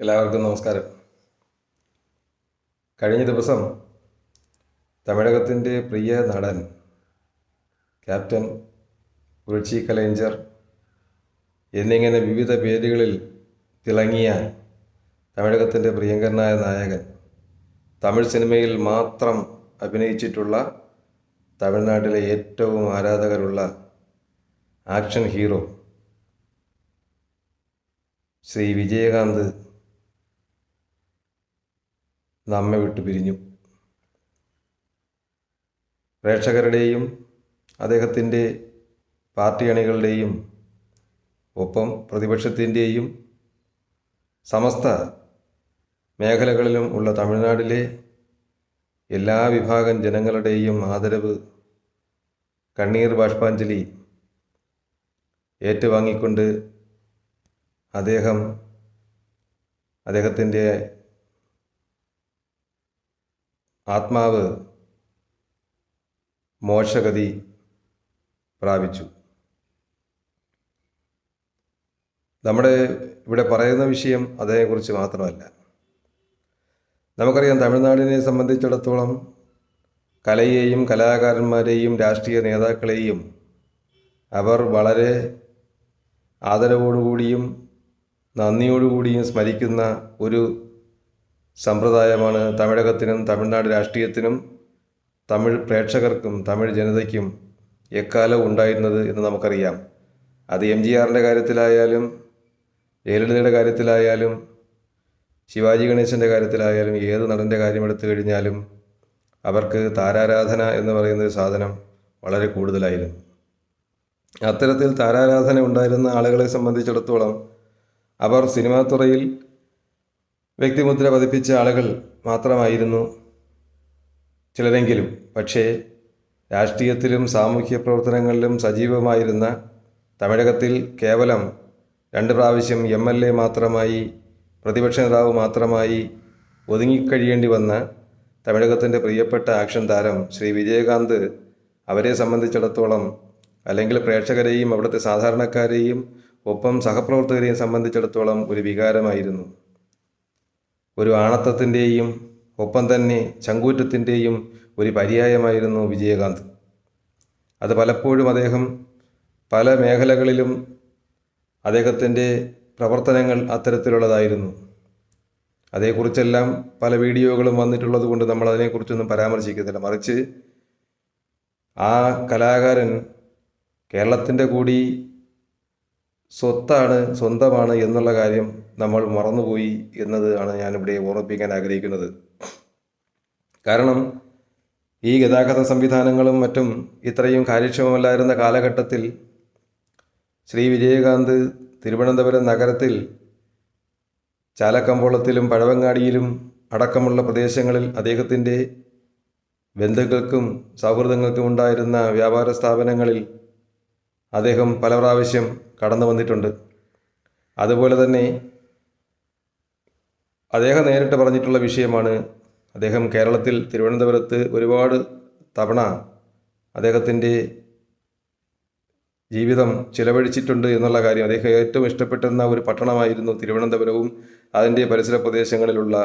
എല്ലാവർക്കും നമസ്കാരം. കഴിഞ്ഞ ദിവസം തമിഴകത്തിന്റെ പ്രിയ നടൻ ക്യാപ്റ്റൻ ഉൾച്ചി കലേഞ്ചർ എന്നിങ്ങനെ വിവിധ പേരുകളിൽ തിളങ്ങിയ തമിഴകത്തിന്റെ പ്രിയങ്കരനായ നായകൻ തമിഴ് സിനിമയിൽ മാത്രം അഭിനയിച്ചിട്ടുള്ള തമിഴ്നാട്ടിലെ ഏറ്റവും ആരാധകരുള്ള ആക്ഷൻ ഹീറോ ശ്രീ വിജയകാന്ത് നമ്മെ വിട്ടു പിരിഞ്ഞു. പ്രേക്ഷകരുടെയും അദ്ദേഹത്തിന്റെ പാർട്ടി അണികളുടെയും ഒപ്പം പ്രതിപക്ഷത്തിന്റെയും സമസ്ത മേഖലകളിലും ഉള്ള തമിഴ്നാട്ടിലെ എല്ലാ വിഭാഗം ജനങ്ങളുടെയും ആദരവ് കണ്ണീർ ബാഷ്പാഞ്ജലി ഏറ്റുവാങ്ങിക്കൊണ്ട് അദ്ദേഹം അദ്ദേഹത്തിന്റെ ആത്മാവ് മോശഗതി പ്രാപിച്ചു. നമ്മുടെ ഇവിടെ പറയുന്ന വിഷയം അതേക്കുറിച്ച് മാത്രമല്ല. നമുക്കറിയാം തമിഴ്നാടിനെ സംബന്ധിച്ചിടത്തോളം കലയെയും കലാകാരന്മാരെയും രാഷ്ട്രീയ നേതാക്കളെയും അവർ വളരെ ആദരവോടുകൂടിയും നന്ദിയോടുകൂടിയും സ്മരിക്കുന്ന ഒരു സമ്പ്രദായമാണ് തമിഴകത്തിനും തമിഴ്നാട് രാഷ്ട്രീയത്തിനും തമിഴ് പ്രേക്ഷകർക്കും തമിഴ് ജനതയ്ക്കും എക്കാലം ഉണ്ടായിരുന്നത് എന്ന് നമുക്കറിയാം. അത് എം ജി ആറിന്റെ കാര്യത്തിലായാലും ജയലളിതയുടെ കാര്യത്തിലായാലും ശിവാജി ഗണേശന്റെ കാര്യത്തിലായാലും ഏത് നടന്റെ കാര്യം എടുത്തു കഴിഞ്ഞാലും അവർക്ക് താരാരാധന എന്ന് പറയുന്ന ഒരു സാധനം വളരെ കൂടുതലായിരുന്നു. അത്തരത്തിൽ താരാരാധന ഉണ്ടായിരുന്ന ആളുകളെ സംബന്ധിച്ചിടത്തോളം അവർ സിനിമാ തുറയിൽ വ്യക്തിമുദ്ര പതിപ്പിച്ച ആളുകൾ മാത്രമായിരുന്നു ചിലരെങ്കിലും. പക്ഷേ രാഷ്ട്രീയത്തിലും സാമൂഹ്യ പ്രവർത്തനങ്ങളിലും സജീവമായിരുന്ന തമിഴകത്തിൽ കേവലം രണ്ട് പ്രാവശ്യം എം എൽ എ മാത്രമായി പ്രതിപക്ഷ നേതാവ് മാത്രമായി ഒതുങ്ങിക്കഴിയേണ്ടി വന്ന തമിഴകത്തിന്റെ പ്രിയപ്പെട്ട ആക്ഷൻ താരം ശ്രീ വിജയകാന്ത് അവരെ സംബന്ധിച്ചിടത്തോളം അല്ലെങ്കിൽ പ്രേക്ഷകരെയും അവിടുത്തെ സാധാരണക്കാരെയും ഒപ്പം സഹപ്രവർത്തകരെയും സംബന്ധിച്ചിടത്തോളം ഒരു വികാരമായിരുന്നു. ഒരു ആണത്തത്തിന്റെയും ഒപ്പം തന്നെ ചങ്കൂറ്റത്തിന്റെയും ഒരു പര്യായമായിരുന്നു വിജയകാന്ത്. അത് പലപ്പോഴും അദ്ദേഹം പല മേഖലകളിലും അദ്ദേഹത്തിന്റെ പ്രവർത്തനങ്ങൾ അത്തരത്തിലുള്ളതായിരുന്നു. അതേക്കുറിച്ചെല്ലാം പല വീഡിയോകളും വന്നിട്ടുള്ളത് കൊണ്ട് നമ്മൾ അതിനെക്കുറിച്ചൊന്നും പരാമർശിക്കുന്നില്ല. മറിച്ച് ആ കലാകാരൻ കേരളത്തിന്റെ കൂടി സ്വത്താണ് സ്വന്തമാണ് എന്നുള്ള കാര്യം നമ്മൾ മറന്നുപോയി എന്നത് ആണ് ഞാനിവിടെ ഓർമ്മിപ്പിക്കാൻ ആഗ്രഹിക്കുന്നത്. കാരണം ഈ ഗതാഗത സംവിധാനങ്ങളും മറ്റും ഇത്രയും കാര്യക്ഷമമല്ലായിരുന്ന കാലഘട്ടത്തിൽ ശ്രീ വിജയകാന്ത് തിരുവനന്തപുരം നഗരത്തിൽ ചാലക്കമ്പോളത്തിലും പഴവങ്ങാടിയിലും അടക്കമുള്ള പ്രദേശങ്ങളിൽ അദ്ദേഹത്തിന്റെ ബന്ധുക്കൾക്കും സൗഹൃദങ്ങൾക്കും ഉണ്ടായിരുന്ന വ്യാപാര സ്ഥാപനങ്ങളിൽ അദ്ദേഹം പല പ്രാവശ്യം കടന്നു വന്നിട്ടുണ്ട്. അതുപോലെ തന്നെ അദ്ദേഹം നേരിട്ട് പറഞ്ഞിട്ടുള്ള വിഷയമാണ് അദ്ദേഹം കേരളത്തിൽ തിരുവനന്തപുരത്ത് ഒരുപാട് തവണ അദ്ദേഹത്തിന്റെ ജീവിതം ചിലവഴിച്ചിട്ടുണ്ട് എന്നുള്ള കാര്യം അദ്ദേഹം ഏറ്റവും ഇഷ്ടപ്പെട്ടിരുന്ന ഒരു പട്ടണമായിരുന്നു തിരുവനന്തപുരവും. അതിന്റെ പരിസര പ്രദേശങ്ങളിലുള്ള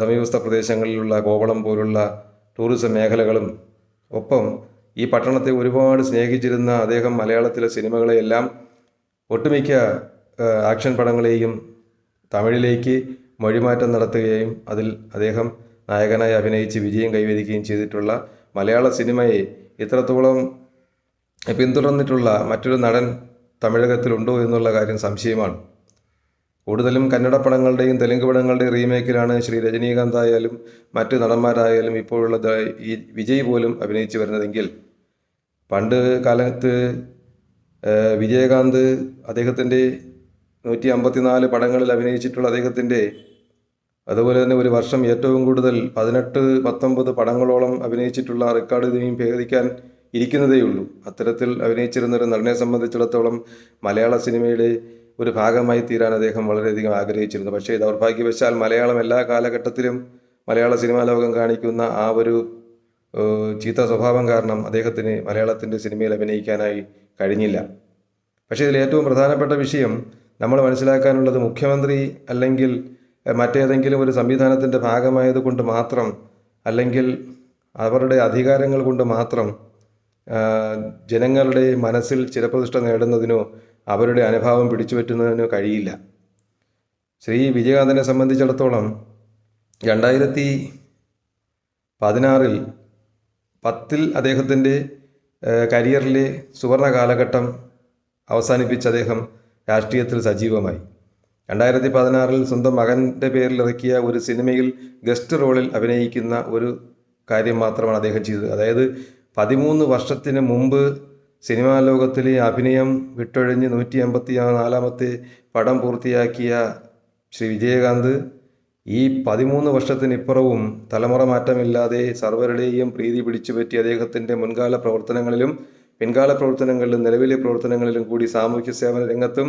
സമീപസ്ഥ പ്രദേശങ്ങളിലുള്ള കോവളം പോലുള്ള ടൂറിസം മേഖലകളും ഒപ്പം ഈ പട്ടണത്തെ ഒരുപാട് സ്നേഹിച്ചിരുന്ന അദ്ദേഹം മലയാളത്തിലെ സിനിമകളെയെല്ലാം ഒട്ടുമിക്ക ആക്ഷൻ പടങ്ങളെയും തമിഴിലേക്ക് മൊഴിമാറ്റം നടത്തുകയും അതിൽ അദ്ദേഹം നായകനായി അഭിനയിച്ച് വിജയം കൈവരിക്കുകയും ചെയ്തിട്ടുള്ള മലയാള സിനിമയെ ഇത്രത്തോളം പിന്തുടർന്നിട്ടുള്ള മറ്റൊരു നടൻ തമിഴകത്തിലുണ്ടോ എന്നുള്ള കാര്യം സംശയമാണ്. കൂടുതലും കന്നഡ പടങ്ങളുടെയും തെലുങ്ക് പടങ്ങളുടെയും റീമേക്കിലാണ് ശ്രീ രജനീകാന്ത് ആയാലും മറ്റ് നടന്മാരായാലും ഇപ്പോഴുള്ള ഈ വിജയ് പോലും അഭിനയിച്ചു വരുന്നതെങ്കിൽ പണ്ട് കാലത്ത് വിജയകാന്ത് അദ്ദേഹത്തിന്റെ നൂറ്റി അമ്പത്തിനാല് പടങ്ങളിൽ അഭിനയിച്ചിട്ടുള്ള അദ്ദേഹത്തിന്റെ അതുപോലെ തന്നെ ഒരു വർഷം ഏറ്റവും കൂടുതൽ പതിനെട്ട് പത്തൊമ്പത് പടങ്ങളോളം അഭിനയിച്ചിട്ടുള്ള റെക്കോർഡ് ഇനിയും ഭേദിക്കാൻ ഇരിക്കുന്നതേയുള്ളൂ അത്തരത്തിൽ അഭിനയിച്ചിരുന്ന ഒരു നടനെ സംബന്ധിച്ചിടത്തോളം മലയാള സിനിമയുടെ ഒരു ഭാഗമായി തീരാൻ അദ്ദേഹം വളരെയധികം ആഗ്രഹിച്ചിരുന്നു. പക്ഷേ ദൗർഭാഗ്യവശാൽ മലയാളം എല്ലാ കാലഘട്ടത്തിലും മലയാള സിനിമാ ലോകം കാണിക്കുന്ന ആ ഒരു ചീത്ത സ്വഭാവം കാരണം അദ്ദേഹത്തിന് മലയാളത്തിന്റെ സിനിമയിൽ അഭിനയിക്കാനായി കഴിഞ്ഞില്ല. പക്ഷേ ഇതിൽ ഏറ്റവും പ്രധാനപ്പെട്ട വിഷയം നമ്മൾ മനസ്സിലാക്കാനുള്ളത് മുഖ്യമന്ത്രി അല്ലെങ്കിൽ മറ്റേതെങ്കിലും ഒരു സംവിധാനത്തിന്റെ ഭാഗമായതുകൊണ്ട് മാത്രം അല്ലെങ്കിൽ അവരുടെ അധികാരങ്ങൾ കൊണ്ട് മാത്രം ജനങ്ങളുടെ മനസ്സിൽ ചിരപ്രതിഷ്ഠ നേടുന്നതിനോ അവരുടെ അനുഭാവം പിടിച്ചുപറ്റുന്നതിനോ കഴിയില്ല. ശ്രീ വിജയകാന്തനെ സംബന്ധിച്ചിടത്തോളം രണ്ടായിരത്തി പതിനാറിൽ പത്തിൽ അദ്ദേഹത്തിന്റെ കരിയറിലെ സുവർണ കാലഘട്ടം അവസാനിപ്പിച്ച് അദ്ദേഹം രാഷ്ട്രീയത്തിൽ സജീവമായി. രണ്ടായിരത്തി പതിനാറിൽ സ്വന്തം മകന്റെ പേരിൽ ഇറക്കിയ ഒരു സിനിമയിൽ ഗസ്റ്റ് റോളിൽ അഭിനയിക്കുന്ന ഒരു കാര്യം മാത്രമാണ് അദ്ദേഹം ചെയ്തത്. അതായത് പതിമൂന്ന് വർഷത്തിന് മുമ്പ് സിനിമാ ലോകത്തിലെ അഭിനയം വിട്ടൊഴിഞ്ഞ് നൂറ്റി എൺപത്തി നാലാമത്തെ പടം പൂർത്തിയാക്കിയ ശ്രീ വിജയകാന്ത് ഈ പതിമൂന്ന് വർഷത്തിനിപ്പുറവും തലമുറ മാറ്റമില്ലാതെ സർവരുടെയും പ്രീതി പിടിച്ചുപറ്റി അദ്ദേഹത്തിന്റെ മുൻകാല പ്രവർത്തനങ്ങളിലും പിൻകാല പ്രവർത്തനങ്ങളിലും നിലവിലെ പ്രവർത്തനങ്ങളിലും കൂടി സാമൂഹ്യ സേവന രംഗത്തും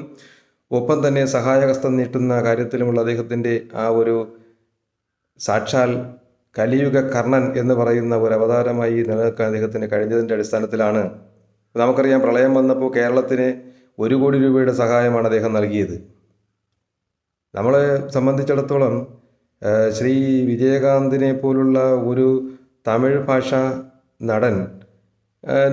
ഒപ്പം തന്നെ സഹായഹസ്തം നീട്ടുന്ന കാര്യത്തിലുമുള്ള അദ്ദേഹത്തിന്റെ ആ ഒരു സാക്ഷാൽ കലിയുഗ കർണൻ എന്ന് പറയുന്ന ഒരു അവതാരമായി നിലനിൽക്കാൻ അദ്ദേഹത്തിന് കഴിഞ്ഞതിന്റെ അടിസ്ഥാനത്തിലാണ്. നമുക്കറിയാം പ്രളയം വന്നപ്പോൾ കേരളത്തിന് ഒരു കോടി രൂപയുടെ സഹായമാണ് അദ്ദേഹം നൽകിയത്. നമ്മളെ സംബന്ധിച്ചിടത്തോളം ശ്രീ വിജയകാന്തിനെ പോലുള്ള ഒരു തമിഴ് ഭാഷ നടൻ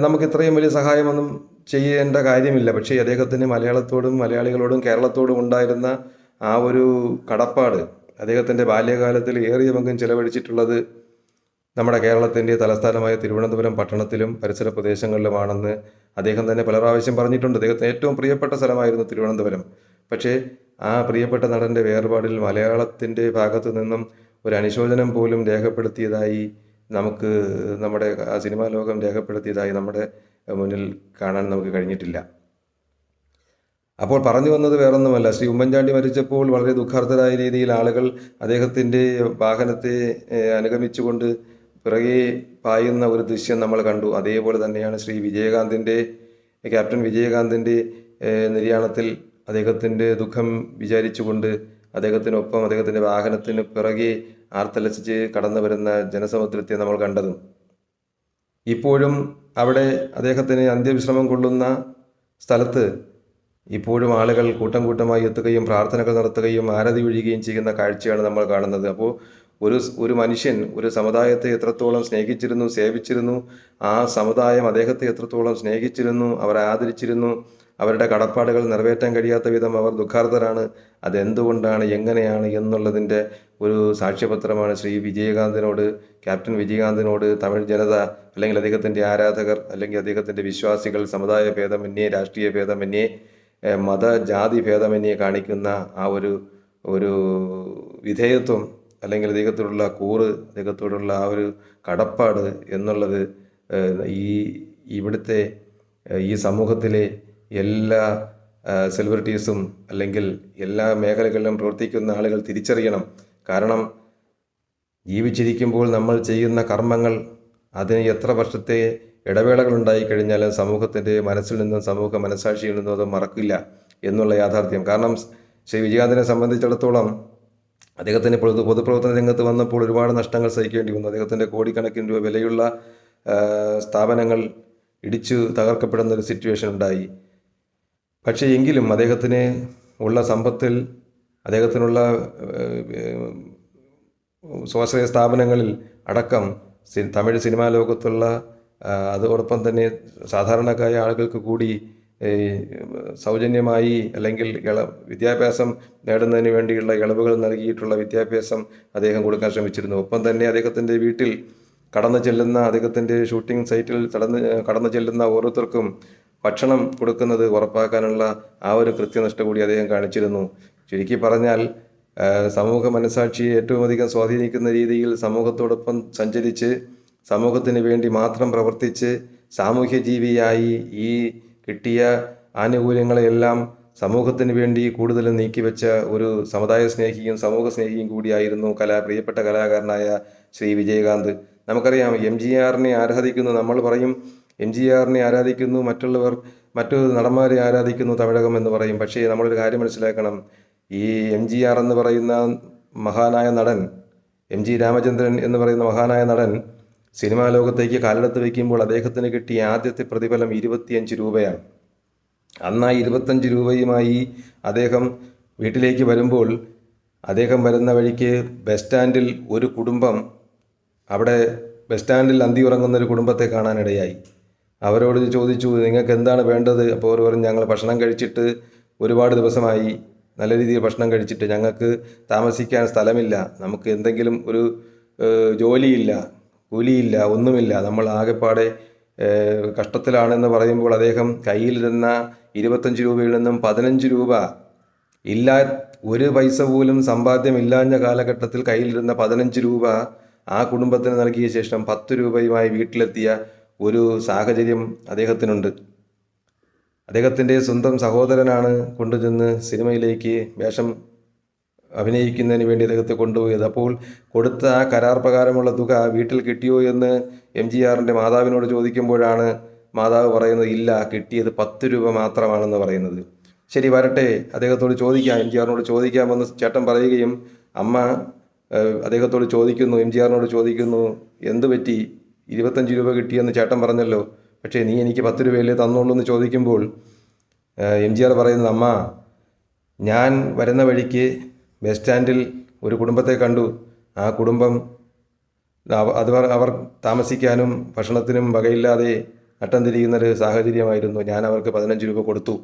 നമുക്ക് ഇത്രയും വലിയ സഹായമൊന്നും ചെയ്യേണ്ട കാര്യമില്ല. പക്ഷേ അദ്ദേഹത്തിന് മലയാളത്തോടും മലയാളികളോടും കേരളത്തോടും ഉണ്ടായിരുന്ന ആ ഒരു കടപ്പാട് അദ്ദേഹത്തിന്റെ ബാല്യകാലത്തിൽ ഏറിയ പങ്കും ചെലവഴിച്ചിട്ടുള്ളത് നമ്മുടെ കേരളത്തിന്റെ തലസ്ഥാനമായ തിരുവനന്തപുരം പട്ടണത്തിലും പരിസര പ്രദേശങ്ങളിലുമാണെന്ന് അദ്ദേഹം തന്നെ പല പ്രാവശ്യം പറഞ്ഞിട്ടുണ്ട്. അദ്ദേഹത്തിന് ഏറ്റവും പ്രിയപ്പെട്ട സ്ഥലമായിരുന്നു തിരുവനന്തപുരം. പക്ഷേ ആ പ്രിയപ്പെട്ട നടന്റെ വേർപാടിൽ മലയാളത്തിന്റെ ഭാഗത്തു നിന്നും ഒരു അനുശോചനം പോലും രേഖപ്പെടുത്തിയതായി നമുക്ക് നമ്മുടെ സിനിമാ ലോകം രേഖപ്പെടുത്തിയതായി നമ്മുടെ മുന്നിൽ കാണാൻ നമുക്ക് കഴിഞ്ഞിട്ടില്ല. അപ്പോൾ പറഞ്ഞു വന്നത് വേറൊന്നുമല്ല. ശ്രീ ഉമ്മൻചാണ്ടി മരിച്ചപ്പോൾ വളരെ ദുഃഖാർത്ഥരായ രീതിയിൽ ആളുകൾ അദ്ദേഹത്തിന്റെ വാഹനത്തെ അനുഗമിച്ചുകൊണ്ട് പിറകെ പായുന്ന ഒരു ദൃശ്യം നമ്മൾ കണ്ടു. അതേപോലെ തന്നെയാണ് ശ്രീ വിജയകാന്തിന്റെ ക്യാപ്റ്റൻ വിജയകാന്തിന്റെ നിര്യാണത്തിൽ അദ്ദേഹത്തിന്റെ ദുഃഖം വിചാരിച്ചുകൊണ്ട് അദ്ദേഹത്തിനൊപ്പം അദ്ദേഹത്തിന്റെ വാഹനത്തിന് പിറകെ ആർത്തലച്ച് കടന്നു വരുന്ന ജനസമുദ്രത്തെ നമ്മൾ കണ്ടതും. ഇപ്പോഴും അവിടെ അദ്ദേഹത്തിന് അന്ത്യവിശ്രമം കൊള്ളുന്ന സ്ഥലത്ത് ഇപ്പോഴും ആളുകൾ കൂട്ടം കൂട്ടമായി എത്തുകയും പ്രാർത്ഥനകൾ നടത്തുകയും ആരതി ഒഴിയുകയും ചെയ്യുന്ന കാഴ്ചയാണ് നമ്മൾ കാണുന്നത്. അപ്പോൾ ഒരു ഒരു മനുഷ്യൻ ഒരു സമുദായത്തെ എത്രത്തോളം സ്നേഹിച്ചിരുന്നു സേവിച്ചിരുന്നു ആ സമുദായം അദ്ദേഹത്തെ എത്രത്തോളം സ്നേഹിച്ചിരുന്നു അവരെ ആദരിച്ചിരുന്നു അവരുടെ കടപ്പാടുകൾ നിറവേറ്റാൻ കഴിയാത്ത വിധം അവർ ദുഃഖാർത്ഥരാണ് അതെന്തുകൊണ്ടാണ് എങ്ങനെയാണ് എന്നുള്ളതിന്റെ ഒരു സാക്ഷ്യപത്രമാണ് ശ്രീ വിജയകാന്തിനോട് ക്യാപ്റ്റൻ വിജയകാന്തിനോട് തമിഴ് ജനത അല്ലെങ്കിൽ അദ്ദേഹത്തിന്റെ ആരാധകർ അല്ലെങ്കിൽ അദ്ദേഹത്തിന്റെ വിശ്വാസികൾ സമുദായ ഭേദമന്യേ രാഷ്ട്രീയ ഭേദമന്യേ മത ജാതി ഭേദമന്യേ കാണിക്കുന്ന ആ ഒരു ഒരു വിധേയത്വം അല്ലെങ്കിൽ അദ്ദേഹത്തോടുള്ള കൂറ് അദ്ദേഹത്തോടുള്ള ആ ഒരു കടപ്പാട് എന്നുള്ളത് ഈ ഇവിടുത്തെ ഈ സമൂഹത്തിലെ എല്ലാ സെലിബ്രിറ്റീസും അല്ലെങ്കിൽ എല്ലാ മേഖലകളിലും പ്രവർത്തിക്കുന്ന ആളുകൾ തിരിച്ചറിയണം. കാരണം ജീവിച്ചിരിക്കുമ്പോൾ നമ്മൾ ചെയ്യുന്ന കർമ്മങ്ങൾ അതിന് എത്ര വർഷത്തെ ഇടവേളകൾ ഉണ്ടായി കഴിഞ്ഞാൽ സമൂഹത്തിന്റെ മനസ്സിൽ നിന്നും സമൂഹ മനസ്സാക്ഷിയിൽ നിന്നും അത് മറക്കില്ല എന്നുള്ള യാഥാർത്ഥ്യം. കാരണം ശ്രീ വിജയകാന്തിനെ സംബന്ധിച്ചിടത്തോളം അദ്ദേഹത്തിന് പൊതു പൊതുപ്രവർത്തന രംഗത്ത് വന്നപ്പോൾ ഒരുപാട് നഷ്ടങ്ങൾ സഹിക്കേണ്ടി വന്നു. അദ്ദേഹത്തിന്റെ കോടിക്കണക്കിന് രൂപ വിലയുള്ള സ്ഥാപനങ്ങൾ ഇടിച്ചു തകർക്കപ്പെടുന്ന ഒരു സിറ്റുവേഷൻ ഉണ്ടായി. പക്ഷേ എങ്കിലും അദ്ദേഹത്തിന് ഉള്ള സമ്പത്തിൽ അദ്ദേഹത്തിനുള്ള സ്വാശ്രയ സ്ഥാപനങ്ങളിൽ അടക്കം സി- തമിഴ് സിനിമാ ലോകത്തുള്ള അതോടൊപ്പം തന്നെ സാധാരണക്കാരായ ആളുകൾക്ക് കൂടി സൗജന്യമായി അല്ലെങ്കിൽ ഇള വിദ്യാഭ്യാസം നേടുന്നതിന് വേണ്ടിയുള്ള ഇളവുകൾ നൽകിയിട്ടുള്ള വിദ്യാഭ്യാസം അദ്ദേഹം കൊടുക്കാൻ ശ്രമിച്ചിരുന്നു. ഒപ്പം തന്നെ അദ്ദേഹത്തിന്റെ വീട്ടിൽ കടന്നു ചെല്ലുന്ന അദ്ദേഹത്തിന്റെ ഷൂട്ടിംഗ് സൈറ്റിൽ കടന്ന് കടന്നു ചെല്ലുന്ന ഓരോരുത്തർക്കും ഭക്ഷണം കൊടുക്കുന്നത് ഉറപ്പാക്കാനുള്ള ആ ഒരു കൃത്യനിഷ്ഠ കൂടി അദ്ദേഹം കാണിച്ചിരുന്നു. ചുരുക്കി പറഞ്ഞാൽ സമൂഹ മനസാക്ഷിയെ ഏറ്റവും അധികം സ്വാധീനിക്കുന്ന രീതിയിൽ സമൂഹത്തോടൊപ്പം സഞ്ചരിച്ച് സമൂഹത്തിന് വേണ്ടി മാത്രം പ്രവർത്തിച്ച് സാമൂഹ്യ ജീവിയായി ഈ കിട്ടിയ ആനുകൂല്യങ്ങളെയെല്ലാം സമൂഹത്തിന് വേണ്ടി കൂടുതലും നീക്കിവെച്ച ഒരു സമുദായ സ്നേഹിയും സമൂഹ സ്നേഹിയും കൂടിയായിരുന്നു കലാ പ്രിയപ്പെട്ട കലാകാരനായ ശ്രീ വിജയകാന്ത്. നമുക്കറിയാം എം ജി ആറിനെ ആരാധിക്കുന്നു നമ്മൾ പറയും എം ജി ആറിനെ ആരാധിക്കുന്നു മറ്റുള്ളവർ മറ്റു നടന്മാരെ ആരാധിക്കുന്നു തമിഴകം എന്ന് പറയും. പക്ഷേ നമ്മളൊരു കാര്യം മനസ്സിലാക്കണം. ഈ എം ജി ആർ എന്ന് പറയുന്ന മഹാനായ നടൻ എം ജി രാമചന്ദ്രൻ എന്ന് പറയുന്ന മഹാനായ നടൻ സിനിമാ ലോകത്തേക്ക് കാലെടുത്ത് വയ്ക്കുമ്പോൾ അദ്ദേഹത്തിന് കിട്ടിയ ആദ്യത്തെ പ്രതിഫലം ഇരുപത്തിയഞ്ച് രൂപയാണ്. അന്ന് ആ ഇരുപത്തഞ്ച് രൂപയുമായി അദ്ദേഹം വീട്ടിലേക്ക് വരുമ്പോൾ അദ്ദേഹം വരുന്ന വഴിക്ക് ബസ് സ്റ്റാൻഡിൽ ഒരു കുടുംബം അവിടെ ബസ് സ്റ്റാൻഡിൽ അന്തി ഉറങ്ങുന്ന ഒരു കുടുംബത്തെ കാണാനിടയായി. അവരോട് ചോദിച്ചു നിങ്ങൾക്ക് എന്താണ് വേണ്ടത്? അപ്പോൾ അവർ പറഞ്ഞു ഞങ്ങൾ ഭക്ഷണം കഴിച്ചിട്ട് ഒരുപാട് ദിവസമായി നല്ല രീതിയിൽ ഭക്ഷണം കഴിച്ചിട്ട് ഞങ്ങൾക്ക് താമസിക്കാൻ സ്ഥലമില്ല. നമുക്ക് എന്തെങ്കിലും ഒരു ജോലിയില്ല കൂലിയില്ല ഒന്നുമില്ല. നമ്മൾ ആകെപ്പാടെ കഷ്ടത്തിലാണെന്ന് പറയുമ്പോൾ അദ്ദേഹം കയ്യിൽ നിന്ന ഇരുപത്തഞ്ച് രൂപയിൽ നിന്നും പതിനഞ്ച് രൂപ ഇല്ല ഒരു പൈസ പോലും സമ്പാദ്യമില്ലാഞ്ഞ കാലഘട്ടത്തിൽ കയ്യിലിരുന്ന പതിനഞ്ച് രൂപ ആ കുടുംബത്തിന് നൽകിയ ശേഷം പത്ത് രൂപയുമായി വീട്ടിലെത്തിയ ഒരു സാഹചര്യം അദ്ദേഹത്തിനുണ്ട്. അദ്ദേഹത്തിന്റെ സ്വന്തം സഹോദരനാണ് കൊണ്ടുചെന്ന് സിനിമയിലേക്ക് വേഷം അഭിനയിക്കുന്നതിന് വേണ്ടി അദ്ദേഹത്തെ കൊണ്ടുപോയത്. അപ്പോൾ കൊടുത്ത ആ കരാർ പ്രകാരമുള്ള തുക വീട്ടിൽ കിട്ടിയോ എന്ന് എം ജി ആറിന്റെ മാതാവിനോട് ചോദിക്കുമ്പോഴാണ് മാതാവ് പറയുന്നത് ഇല്ല കിട്ടിയത് പത്ത് രൂപ മാത്രമാണെന്ന് പറയുന്നത്. ശരി വരട്ടെ അദ്ദേഹത്തോട് ചോദിക്കാം. എം ജി ആറിനോട് ചോദിക്കാമെന്ന് ചേട്ടൻ പറയുകയും അമ്മ അദ്ദേഹത്തോട് ചോദിക്കുന്നു എം ജി ആറിനോട് ചോദിക്കുന്നു എന്ത് പറ്റി? ഇരുപത്തഞ്ച് രൂപ കിട്ടിയെന്ന് ചേട്ടൻ പറഞ്ഞല്ലോ. പക്ഷേ നീ എനിക്ക് പത്ത് രൂപയല്ലേ തന്നോളൂ എന്ന് ചോദിക്കുമ്പോൾ എം ജി ആർ പറയുന്നത് അമ്മ ഞാൻ വരുന്ന വഴിക്ക് ബസ് സ്റ്റാൻഡിൽ ഒരു കുടുംബത്തെ കണ്ടു. ആ കുടുംബം അത് അവർ- താമസിക്കാനും ഭക്ഷണത്തിനും വകയില്ലാതെ നട്ടം തിരിയുന്ന ഒരു സാഹചര്യമായിരുന്നു. ഞാൻ അവർക്ക് പതിനഞ്ച് രൂപ കൊടുത്തു.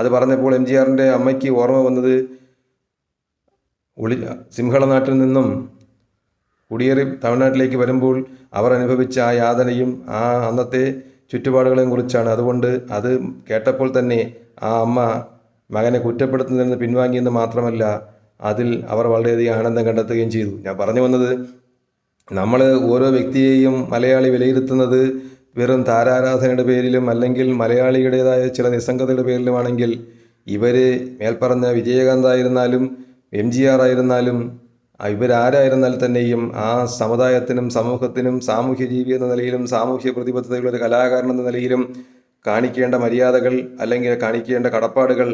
അത് പറഞ്ഞപ്പോൾ എം ജി ആറിന്റെ അമ്മയ്ക്ക് ഓർമ്മ വന്നത് ഉളി സിംഹളനാട്ടിൽ നിന്നും കുടിയേറി തമിഴ്നാട്ടിലേക്ക് വരുമ്പോൾ അവർ അനുഭവിച്ച ആ യാതനയും ആ അന്നത്തെ ചുറ്റുപാടുകളെയും കുറിച്ചാണ്. അതുകൊണ്ട് അത് കേട്ടപ്പോൾ തന്നെ ആ അമ്മ മകനെ കുറ്റപ്പെടുത്തുന്നതിൽ നിന്ന് പിൻവാങ്ങിയെന്ന് മാത്രമല്ല അതിൽ അവർ വളരെയധികം ആനന്ദം കണ്ടെത്തുകയും ചെയ്തു. ഞാൻ പറഞ്ഞു വന്നത് നമ്മൾ ഓരോ വ്യക്തിയെയും മലയാളി വിലയിരുത്തുന്നത് വെറും താരാരാധനയുടെ പേരിലും അല്ലെങ്കിൽ മലയാളിയുടേതായ ചില നിസ്സംഗതയുടെ പേരിലുമാണെങ്കിൽ ഇവർ മേൽപ്പറഞ്ഞ വിജയകാന്ത് ആയിരുന്നാലും എം ജി ആർ ആയിരുന്നാലും ഇവരാരായിരുന്നാൽ തന്നെയും ആ സമുദായത്തിനും സമൂഹത്തിനും സാമൂഹ്യ ജീവി എന്ന നിലയിലും സാമൂഹ്യ പ്രതിബദ്ധതയുള്ള ഒരു കലാകാരൻ എന്ന നിലയിലും കാണിക്കേണ്ട മര്യാദകൾ അല്ലെങ്കിൽ കാണിക്കേണ്ട കടപ്പാടുകൾ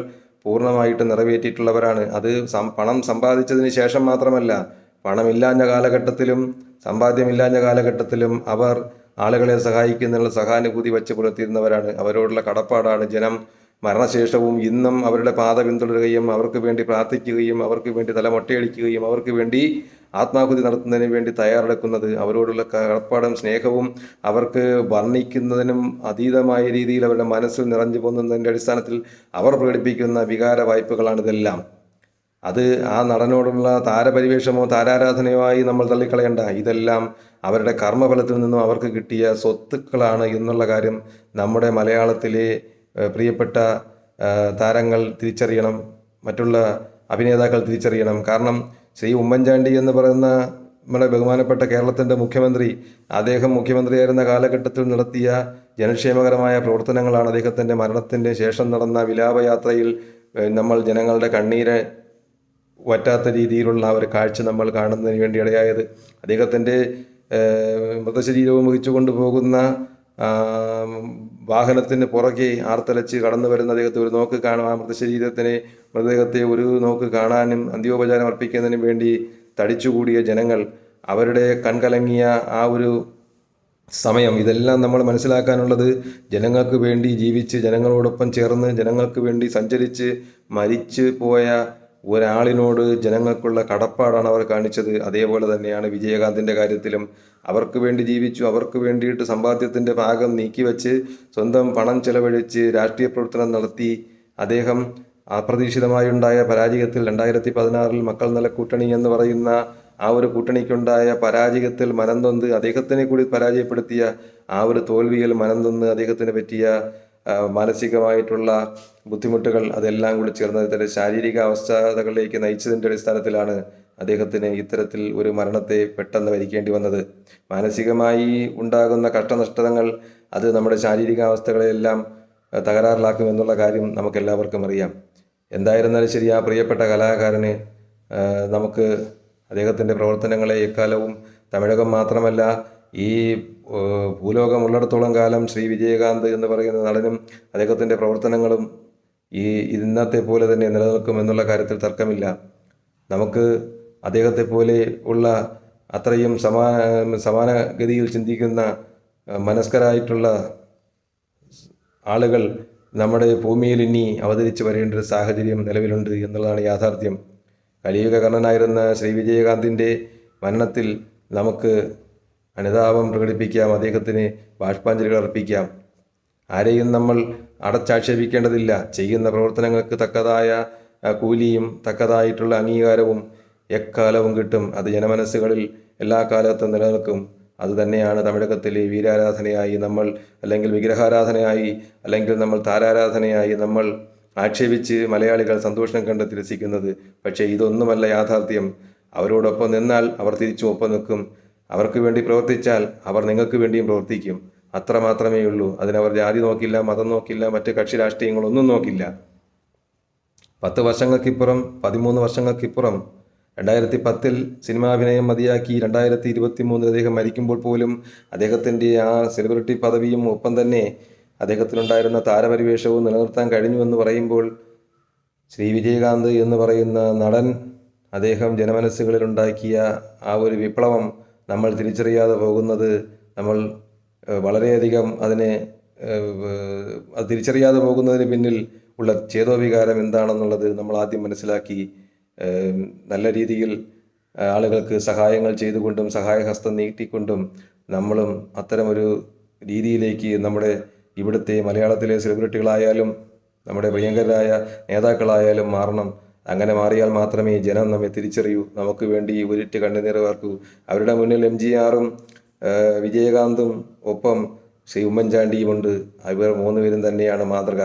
പൂർണമായിട്ട് നിറവേറ്റിയിട്ടുള്ളവരാണ്. അത് പണം സമ്പാദിച്ചതിന് ശേഷം മാത്രമല്ല പണമില്ലാഞ്ഞ കാലഘട്ടത്തിലും സമ്പാദ്യമില്ലാഞ്ഞ കാലഘട്ടത്തിലും അവർ ആളുകളെ സഹായിക്കുന്നതിനുള്ള സഹാനുഭൂതി വെച്ച് പുലർത്തിയിരുന്നവരാണ്. അവരോടുള്ള കടപ്പാടാണ് ജനം മരണശേഷവും ഇന്നും അവരുടെ പാത പിന്തുടരുകയും അവർക്ക് വേണ്ടി പ്രാർത്ഥിക്കുകയും അവർക്ക് വേണ്ടി തലമൊട്ടയടിക്കുകയും അവർക്ക് വേണ്ടി ആത്മാഹുതി നടത്തുന്നതിന് വേണ്ടി തയ്യാറെടുക്കുന്നത് അവരോടുള്ള കടപ്പാടും സ്നേഹവും അവർക്ക് വർണിക്കുന്നതിനും അതീതമായ രീതിയിൽ അവരുടെ മനസ്സിൽ നിറഞ്ഞു പോകുന്നതിന്റെ അടിസ്ഥാനത്തിൽ അവർ പ്രകടിപ്പിക്കുന്ന വികാര വായ്പകളാണ് ഇതെല്ലാം. അത് ആ നടനോടുള്ള താരപരിവേഷമോ താരാരാധനയോ ആയി നമ്മൾ തള്ളിക്കളയണ്ട. ഇതെല്ലാം അവരുടെ കർമ്മഫലത്തിൽ നിന്നും അവർക്ക് കിട്ടിയ സ്വത്തുക്കളാണ് എന്നുള്ള കാര്യം നമ്മുടെ മലയാളത്തിലെ പ്രിയപ്പെട്ട താരങ്ങൾ തിരിച്ചറിയണം മറ്റുള്ള അഭിനേതാക്കൾ തിരിച്ചറിയണം. കാരണം ശ്രീ ഉമ്മൻചാണ്ടി എന്ന് പറയുന്ന നമ്മുടെ ബഹുമാനപ്പെട്ട കേരളത്തിന്റെ മുഖ്യമന്ത്രി അദ്ദേഹം മുഖ്യമന്ത്രിയായിരുന്ന കാലഘട്ടത്തിൽ നടത്തിയ ജനക്ഷേമകരമായ പ്രവർത്തനങ്ങളാണ് അദ്ദേഹത്തിന്റെ മരണത്തിന്റെ ശേഷം നടന്ന വിലാപയാത്രയിൽ നമ്മൾ ജനങ്ങളുടെ കണ്ണീരെ വറ്റാത്ത രീതിയിലുള്ള ഒരു കാഴ്ച നമ്മൾ കാണുന്നതിന് വേണ്ടി ഇടയായത്. അദ്ദേഹത്തിന്റെ മൃതശരീരവും വഹിച്ചു കൊണ്ടുപോകുന്ന വാഹനത്തിന് പുറകെ ആർത്തലച്ച് കടന്നു വരുന്ന അദ്ദേഹത്തെ ഒരു നോക്ക് കാണുവാൻ മൃതശരീരത്തിനെ മൃതദേഹത്തെ ഒരു നോക്ക് കാണാനും അന്ത്യോപചാരം അർപ്പിക്കുന്നതിനും വേണ്ടി തടിച്ചുകൂടിയ ജനങ്ങൾ അവരുടെ കൺകലങ്ങിയ ആ ഒരു സമയം. ഇതെല്ലാം നമ്മൾ മനസ്സിലാക്കാനുള്ളത് ജനങ്ങൾക്ക് വേണ്ടി ജീവിച്ച് ജനങ്ങളോടൊപ്പം ചേർന്ന് ജനങ്ങൾക്ക് വേണ്ടി സഞ്ചരിച്ച് മരിച്ചു പോയ ഒരാളിനോട് ജനങ്ങൾക്കുള്ള കടപ്പാടാണ് അവർ കാണിച്ചത്. അതേപോലെ തന്നെയാണ് വിജയകാന്തിന്റെ കാര്യത്തിലും അവർക്ക് വേണ്ടി ജീവിച്ചു അവർക്ക് വേണ്ടിയിട്ട് സമ്പാദ്യത്തിന്റെ ഭാഗം നീക്കിവെച്ച് സ്വന്തം പണം ചെലവഴിച്ച് രാഷ്ട്രീയ പ്രവർത്തനം നടത്തി അദ്ദേഹം അപ്രതീക്ഷിതമായുണ്ടായ പരാജയത്തിൽ രണ്ടായിരത്തി പതിനാറിൽ മക്കൾ നല കൂട്ടണി എന്ന് പറയുന്ന ആ ഒരു കൂട്ടണിക്കുണ്ടായ പരാജയത്തിൽ മനംതൊന്ന് അദ്ദേഹത്തിനെ കൂടി പരാജയപ്പെടുത്തിയ ആ ഒരു തോൽവിയിൽ മനംതൊന്ന് അദ്ദേഹത്തിന് പറ്റിയ മാനസികമായിട്ടുള്ള ബുദ്ധിമുട്ടുകൾ അതെല്ലാം കൂടി ചേർന്ന് ശാരീരിക അവസ്ഥകളിലേക്ക് നയിച്ചതിന്റെ അടിസ്ഥാനത്തിലാണ് അദ്ദേഹത്തിന് ഇത്തരത്തിൽ ഒരു മരണത്തെ പെട്ടെന്ന് വരിക്കേണ്ടി വന്നത്. മാനസികമായി ഉണ്ടാകുന്ന കഷ്ടനഷ്ടങ്ങൾ അത് നമ്മുടെ ശാരീരികാവസ്ഥകളെയെല്ലാം ആ, തകരാറിലാക്കും എന്നുള്ള കാര്യം നമുക്കെല്ലാവർക്കും അറിയാം. എന്തായിരുന്നാലും ശരി ആ പ്രിയപ്പെട്ട കലാകാരന് നമുക്ക് അദ്ദേഹത്തിന്റെ പ്രവർത്തനങ്ങളെ എക്കാലവും തമിഴകം മാത്രമല്ല ഈ ആ, ഭൂലോകം ഉള്ളിടത്തോളം കാലം ശ്രീ വിജയകാന്ത് എന്ന് പറയുന്ന നടനും അദ്ദേഹത്തിന്റെ പ്രവർത്തനങ്ങളും ഈ ഇന്നത്തെ പോലെ തന്നെ നിലനിൽക്കും എന്നുള്ള കാര്യത്തിൽ തർക്കമില്ല. നമുക്ക് അദ്ദേഹത്തെ പോലെ ഉള്ള അത്രയും സമാന സമാനഗതിയിൽ ചിന്തിക്കുന്ന മനസ്കരായിട്ടുള്ള ആളുകൾ നമ്മുടെ ഭൂമിയിൽ ഇനി അവതരിച്ച് വരേണ്ട ഒരു സാഹചര്യം നിലവിലുണ്ട് എന്നുള്ളതാണ് യാഥാർത്ഥ്യം. കലിയുഗകർണനായിരുന്ന ശ്രീ വിജയകാന്തിന്റെ മരണത്തിൽ നമുക്ക് അനുതാപം പ്രകടിപ്പിക്കാം അദ്ദേഹത്തിന് ബാഷ്പാഞ്ജലികൾ അർപ്പിക്കാം. ആരെയും നമ്മൾ അടച്ചാക്ഷേപിക്കേണ്ടതില്ല. ചെയ്യുന്ന പ്രവർത്തനങ്ങൾക്ക് തക്കതായ കൂലിയും തക്കതായിട്ടുള്ള അംഗീകാരവും എക്കാലവും കിട്ടും. അത് ജനമനസ്സുകളിൽ എല്ലാ കാലത്തും നിലനിൽക്കും. അത് തന്നെയാണ് തമിഴകത്തിലെ വീരാരാധനയായി നമ്മൾ അല്ലെങ്കിൽ വിഗ്രഹാരാധനയായി അല്ലെങ്കിൽ നമ്മൾ താരാരാധനയായി നമ്മൾ ആക്ഷേപിച്ച് മലയാളികൾ സന്തോഷം കണ്ട് തിരസിക്കുന്നത്. പക്ഷേ ഇതൊന്നുമല്ല യാഥാർത്ഥ്യം. അവരോടൊപ്പം നിന്നാൽ അവർ തിരിച്ചും ഒപ്പം നിൽക്കും. അവർക്ക് വേണ്ടി പ്രവർത്തിച്ചാൽ അവർ നിങ്ങൾക്ക് വേണ്ടിയും പ്രവർത്തിക്കും. അത്ര മാത്രമേ ഉള്ളൂ. അതിനവർ ജാതി നോക്കില്ല മതം നോക്കില്ല മറ്റ് കക്ഷി രാഷ്ട്രീയങ്ങളൊന്നും നോക്കില്ല. പത്ത് വർഷങ്ങൾക്കിപ്പുറം പതിമൂന്ന് വർഷങ്ങൾക്കിപ്പുറം രണ്ടായിരത്തി പത്തിൽ സിനിമാഭിനയം മതിയാക്കി രണ്ടായിരത്തി ഇരുപത്തി മൂന്നിൽ അദ്ദേഹം മരിക്കുമ്പോൾ പോലും അദ്ദേഹത്തിന്റെ ആ സെലിബ്രിറ്റി പദവിയും ഒപ്പം തന്നെ അദ്ദേഹത്തിനുണ്ടായിരുന്ന താരപരിവേഷവും നിലനിർത്താൻ കഴിഞ്ഞു എന്ന് പറയുമ്പോൾ ശ്രീ വിജയകാന്ത് എന്ന് പറയുന്ന നടൻ അദ്ദേഹം ജനമനസ്സുകളിൽ ഉണ്ടാക്കിയ ആ ഒരു വിപ്ലവം നമ്മൾ തിരിച്ചറിയാതെ പോകുന്നത് നമ്മൾ വളരെയധികം അതിനെ അത് തിരിച്ചറിയാതെ പോകുന്നതിന് പിന്നിൽ ഉള്ള ചേതോവികാരം എന്താണെന്നുള്ളത് നമ്മൾ ആദ്യം മനസ്സിലാക്കി നല്ല രീതിയിൽ ആളുകൾക്ക് സഹായങ്ങൾ ചെയ്തുകൊണ്ടും സഹായഹസ്തം നീട്ടിക്കൊണ്ടും നമ്മളും അത്തരമൊരു രീതിയിലേക്ക് നമ്മുടെ ഇവിടുത്തെ മലയാളത്തിലെ സെലിബ്രിറ്റികളായാലും നമ്മുടെ പ്രിയങ്കരായ നേതാക്കളായാലും മാറണം. അങ്ങനെ മാറിയാൽ മാത്രമേ ജനം നമ്മെ തിരിച്ചറിയൂ. നമുക്ക് വേണ്ടി ഉരുറ്റ് കണ്ണുനീർ വാർക്കൂ. അവരുടെ മുന്നിൽ എം ജി ആറും വിജയകാന്തും ഒപ്പം ശ്രീ ഉമ്മൻചാണ്ടിയുമുണ്ട് ഇവർ മൂന്നുപേരും തന്നെയാണ് മാതൃക.